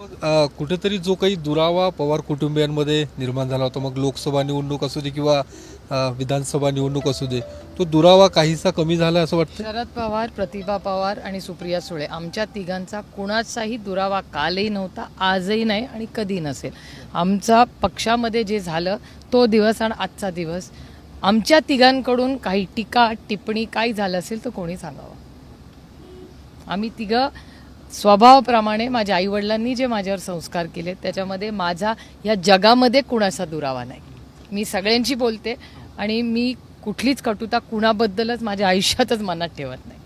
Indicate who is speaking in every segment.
Speaker 1: मग कुठेतरी जो काही दुरावा पवार कुटुंबियांमध्ये निर्माण झाला होता मग लोकसभा निवडणूक असू दे किंवा विधानसभा निवडणूक असू दे तो दुरावा काहीसा कमी झाला असं वाटतं
Speaker 2: शरद पवार प्रतिभा पवार आणि सुप्रिया सुळे आमच्या तिघांचा कुणाचाही दुरावा कालही नव्हता आजही नाही आणि कधी नसेल. आमचा पक्षामध्ये जे झालं तो दिवस आणि आजचा दिवस आमच्या तिघांकडून काही टीका टिप्पणी काही झालं असेल तर कोणी सांगावं? आम्ही तिघं स्वभावाप्रमाणे माझ्या आईवडिलांनी जे माझ्यावर संस्कार केले त्याच्यामध्ये माझा या जगामध्ये कुणाचा दुरावा नाही. मी सगळ्यांशी बोलते आणि मी कुठलीच कटुता कुणाबद्दलच माझ्या आयुष्यातच मनात ठेवत नाही.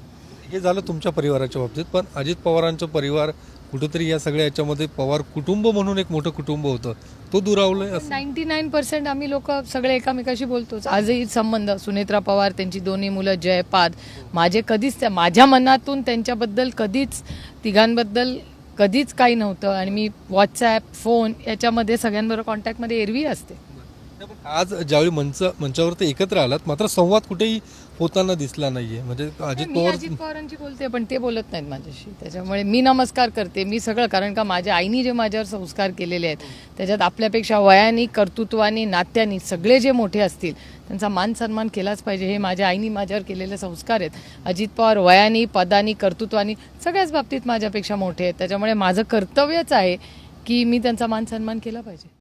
Speaker 1: हे झालं तुमच्या परिवाराच्या बाबतीत पण अजित पवारांचं परिवार कुठंतरी या सगळ्या याच्यामध्ये पवार कुटुंब म्हणून एक मोठं कुटुंब होतं. तो दुरावलंय असं.
Speaker 2: नाईन्टी नाईन पर्सेंट आम्ही लोक सगळे एकामेकाशी बोलतोच. आजही संबंध सुनेत्रा पवार त्यांची दोन्ही मुलं जयपाद माझे कधीच त्या माझ्या मनातून त्यांच्याबद्दल कधीच तिघांबद्दल कधीच काही नव्हतं. आणि मी व्हॉट्सॲप फोन याच्यामध्ये सगळ्यांबरोबर कॉन्टॅक्टमध्ये एरवी असते.
Speaker 1: आज ज्यावेळी मंच मंचावर ते एकत्र आलात मात्र संवाद कुठेही होताना दिसला नाहीये. म्हणजे अजित
Speaker 2: मी
Speaker 1: पवार
Speaker 2: अजित पवारांची बोलते पण ते बोलत नाहीत माझ्याशी. त्याच्यामुळे मी नमस्कार करते मी सगळं कारण का माझ्या आईनी जे माझ्यावर संस्कार केलेले आहेत त्याच्यात आपल्यापेक्षा वयाने कर्तृत्वाने नात्याने सगळे जे मोठे असतील त्यांचा मान सन्मान केलाच पाहिजे. हे माझ्या आईनी माझ्यावर केलेले संस्कार आहेत. अजित पवार वयाने पदानी कर्तृत्वानी सगळ्याच बाबतीत माझ्यापेक्षा मोठे आहेत. त्याच्यामुळे माझं कर्तव्यच आहे की मी त्यांचा मान सन्मान केला पाहिजे.